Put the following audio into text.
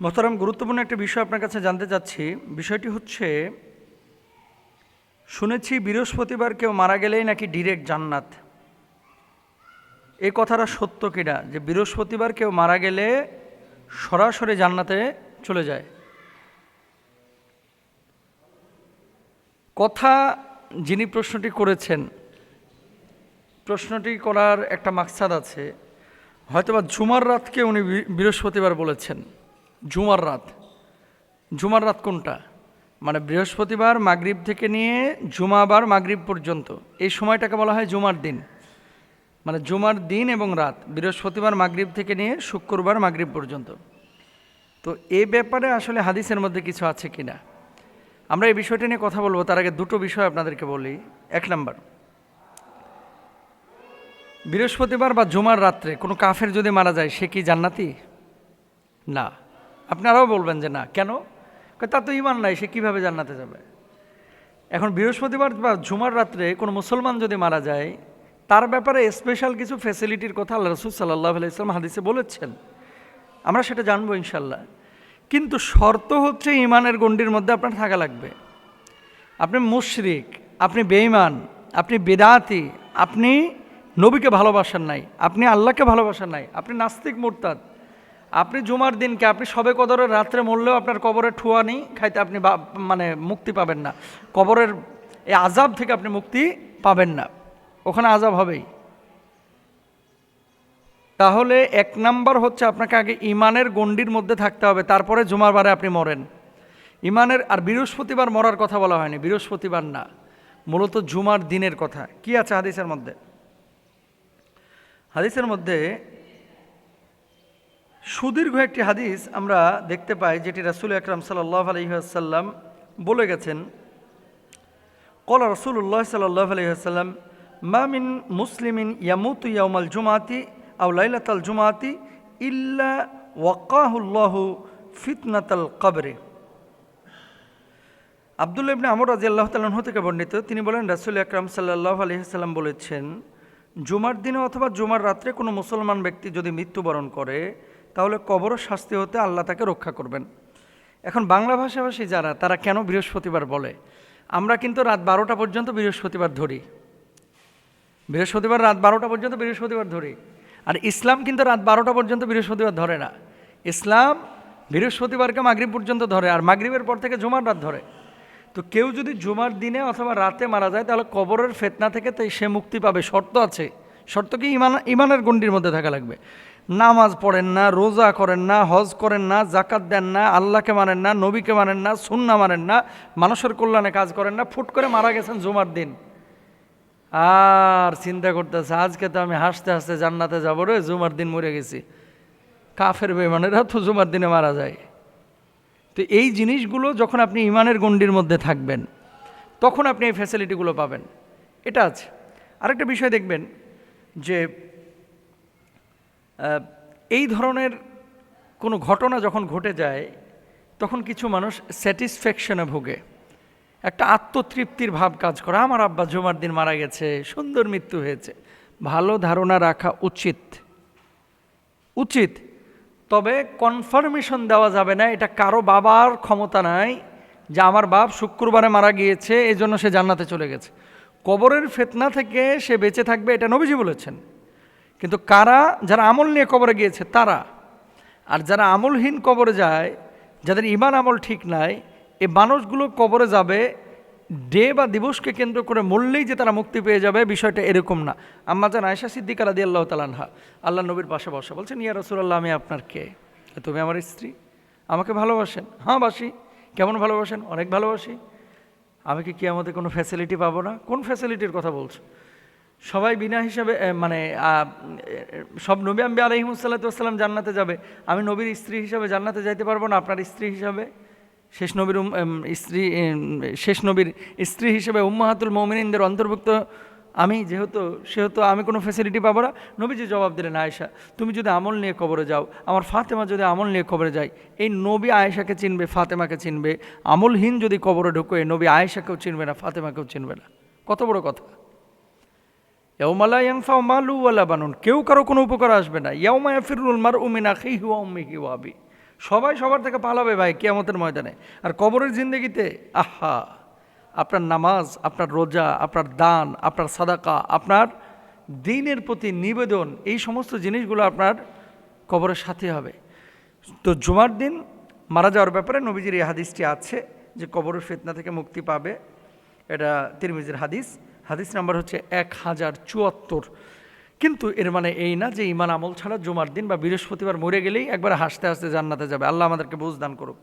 মোহতারাম, গুরুত্বপূর্ণ একটা বিষয় আপনার কাছে জানতে চাচ্ছি। বিষয়টি হচ্ছে, শুনেছি বৃহস্পতিবার কেউ মারা গেলেই নাকি ডিরেক্ট জান্নাত। এই কথাটা সত্য কিনা? যে বৃহস্পতিবার কেউ মারা গেলে সরাসরি জান্নাতে চলে যায়। কথা যিনি প্রশ্নটি করেছেন, প্রশ্নটি করার একটা মাকসাদ আছে। হয়তোবা ঝুমার রাতকে উনি বৃহস্পতিবার বলেছেন। জুমার রাত। জুমার রাত কোনটা? মানে বৃহস্পতিবার মাগরিব থেকে নিয়ে জুমাবার মাগরিব পর্যন্ত। এই সময়টাকে বলা হয় জুমার দিন। মানে জুমার দিন এবং রাত, বৃহস্পতিবার মাগরিব থেকে নিয়ে শুক্রবার মাগরিব পর্যন্ত। তো এ ব্যাপারে আসলে হাদিসের মধ্যে কিছু আছে কিনা? আমরা এই বিষয়টা নিয়ে কথা বলব, তার আগে দুটো বিষয় আপনাদেরকে বলি। এক নাম্বার, বৃহস্পতিবার বা জুমার রাত্রে কোনো কাফের যদি মারা যায়, সে কি জান্নাতি? না। আপনারাও বলবেন যে না, কেন? তার তো ইমান নাই, সে কীভাবে জান্নাতে যাবে? এখন বৃহস্পতিবার বা ঝুমার রাত্রে কোনো মুসলমান যদি মারা যায়, তার ব্যাপারে স্পেশাল কিছু ফ্যাসিলিটির কথা আল্লাহ রসুল সাল্লাহ আলাইসলাম হাদিসে বলেছেন। আমরা সেটা জানব ইনশাল্লাহ কিন্তু শর্ত হচ্ছে ইমানের গণ্ডির মধ্যে আপনার থাকা লাগবে। আপনি মুশরিক, আপনি বেঈমান, আপনি বেদাতি, আপনি নবীকে ভালোবাসেন নাই, আপনি আল্লাহকে ভালোবাসেন নাই, আপনি নাস্তিক, মোরতাদ। আপনি জুমার দিনকে, আপনি সবে কদরের রাত্রে মরলেও আপনার কবরের ঠুয়ানি খাইতে আপনি মানে মুক্তি পাবেন না। কবরের এই আজাব থেকে আপনি মুক্তি পাবেন না। ওখানে আজাব হবেই। তাহলে এক নাম্বার হচ্ছে আপনাকে আগে ইমানের গণ্ডির মধ্যে থাকতে হবে, তারপরে জুমার বারে আপনি মরেন। ইমানের আর বৃহস্পতিবার মরার কথা বলা হয়নি, বৃহস্পতিবার না। মূলত জুমার দিনের কথা। কি আছে হাদিসের মধ্যে? হাদিসের মধ্যে সুদীর্ঘ একটি হাদিস আমরা দেখতে পাই, যেটি রাসুল আকরাম সাল্লাহ আলহিহাসাল্লাম বলে গেছেন, কলা রসুল্লাহ সাল্লাহ আলহিহাসাল্লাম মা মিন মুসলিমিন ইয়ামুতু ইয়ামাল জুমাতি আউ লাইলাতাল জুমাতি ইল্লা ওয়াকাহুল্লাহু ফিতনাতাল কবরে। আবদুল্লাহ ইবনে আমর রাজি আল্লাহ তালহ থেকে বর্ণিত, তিনি বলেন, রাসুল আকরাম সাল্লাহ আলহিহাল্লাম বলেছেন, জুমার দিনে অথবা জুমার রাত্রে কোনো মুসলমান ব্যক্তি যদি মৃত্যুবরণ করে তাহলে কবর শাস্তি হতে আল্লাহ তাকে রক্ষা করবেন। এখন বাংলা ভাষাভাষী যারা, তারা কেন বৃহস্পতিবার বলে? আমরা কিন্তু রাত বারোটা পর্যন্ত বৃহস্পতিবার ধরি। বৃহস্পতিবার রাত বারোটা পর্যন্ত বৃহস্পতিবার ধরি। আর ইসলাম কিন্তু রাত বারোটা পর্যন্ত বৃহস্পতিবার ধরে না। ইসলাম বৃহস্পতিবারকে মাগরিব পর্যন্ত ধরে আর মাগরিবের পর থেকে জুমার রাত ধরে। তো কেউ যদি জুমার দিনে অথবা রাতে মারা যায়, তাহলে কবরের ফেতনা থেকে তাই সে মুক্তি পাবে। শর্ত আছে। শর্ত কি? ইমান, ইমানের গণ্ডির মধ্যে থাকা লাগবে। নামাজ পড়েন না, রোজা করেন না, হজ করেন না জাকাত দেন না, আল্লাহকে মানেন না, নবীকে মানেন না সুন্না মানেন না, মানুষের কল্যাণে কাজ করেন না, ফুট করে মারা গেছেন জুমার দিন। আর চিন্তা করতেছে, আজকে তো আমি হাসতে হাসতে জান্নাতে যাব রে, জুমার দিন মরে গেছি। কাফের বেমানেরা তো জুমার দিনে মারা যায়। তো এই জিনিসগুলো যখন আপনি ইমানের গণ্ডির মধ্যে থাকবেন, তখন আপনি এই ফ্যাসিলিটিগুলো পাবেন। এটা আছে। আরেকটা বিষয় দেখবেন যে এই ধরনের কোনো ঘটনা যখন ঘটে যায়, তখন কিছু মানুষ স্যাটিসফ্যাকশনে ভোগে। একটা আত্মতৃপ্তির ভাব কাজ করে। আমার আব্বা জুমার দিন মারা গেছে, সুন্দর মৃত্যু হয়েছে। ভালো ধারণা রাখা উচিত। উচিত। তবে কনফার্মেশন দেওয়া যাবে না। এটা কারও বাবার ক্ষমতা নাই যে আমার বাপ শুক্রবারে মারা গিয়েছে এই জন্য সে জান্নাতে চলে গেছে। কবরের ফেতনা থেকে সে বেঁচে থাকবে, এটা নবীজি বলেছেন। কিন্তু কারা যারা আমল নিয়ে কবরে গিয়েছে, তারা। আর যারা আমলহীন কবরে যায়, যাদের ইমান আমল ঠিক নাই, এ মানুষগুলো কবরে যাবে, ডে বা দিবসকে কেন্দ্র করে মরলেই যে তারা মুক্তি পেয়ে যাবে, বিষয়টা এরকম না। আম্মা জান আয়সা সিদ্দিকার আদি আল্লাহ তালানহা আল্লাহ নবীর পাশে বসা বলছেন, ইয়া রসুল্লাহ আমি আপনার কে? তুমি আমার স্ত্রী। আমাকে ভালোবাসেন? হ্যাঁ বাসি। কেমন ভালোবাসেন? অনেক ভালোবাসি। আমি কি কি আমাদের কোনো ফ্যাসিলিটি পাবো না? কোন ফ্যাসিলিটির কথা বলছো? সবাই বিনা হিসাবে মানে সব নবী আম্বি আলহিমসাল্লাতাম জান্নাতে যাবে। আমি নবীর স্ত্রী হিসাবে জান্নাতে যাইতে পারব না, আপনার স্ত্রী হিসাবে? শেষ নবীর স্ত্রী শেষ নবীর স্ত্রী হিসেবে উম্মাহাতুল মৌমিনদের অন্তর্ভুক্ত আমি, যেহেতু, সেহেতু আমি কোনো ফেসিলিটি পাবো না। নবীজি জবাব দিলেন, আয়েশা, তুমি যদি আমল নিয়ে কবরে যাও, আমার ফাতেমা যদি আমল নিয়ে কবরে যায়, এই নবী আয়েশাকে চিনবে, ফাতেমাকে চিনবে। আমলহীন যদি কবরে ঢুকো, এই নবী আয়েশাকেও চিনবে না, ফাতেমাকেও চিনবে না। কত বড় কথা। ইয়াউমালা ইয়াংফা মালু ওয়ালা বানুন। কেউ কারও কোনো উপকার আসবে না। ইয়াউমা ইয়াফিরুল মার উমিন আখি হুয়া উম্মি হিওয়াবি সবাই সবার থেকে পালাবে ভাই কেয়ামতের ময়দানে। আর কবরের জিন্দগিতে, আহা, আপনার নামাজ, আপনার রোজা, আপনার দান, আপনার সাদাকা, আপনার দিনের প্রতি নিবেদন, এই সমস্ত জিনিসগুলো আপনার কবরের সাথে হবে। তো জুমার দিন মারা যাওয়ার ব্যাপারে নবীজির এই হাদিসটি আছে যে কবরের ফেতনা থেকে মুক্তি পাবে। এটা তিরমিজির হাদিস। হাদিস নাম্বার হচ্ছে এক হাজার চুয়াত্তর। কিন্তু এর মানে এই না যে ইমান আমল ছাড়া জুমার দিন বা বৃহস্পতিবার মরে গেলেই একবার হাসতে হাসতে জান্নাতে যাবে। আল্লাহ আমাদেরকে বুঝদান করুক।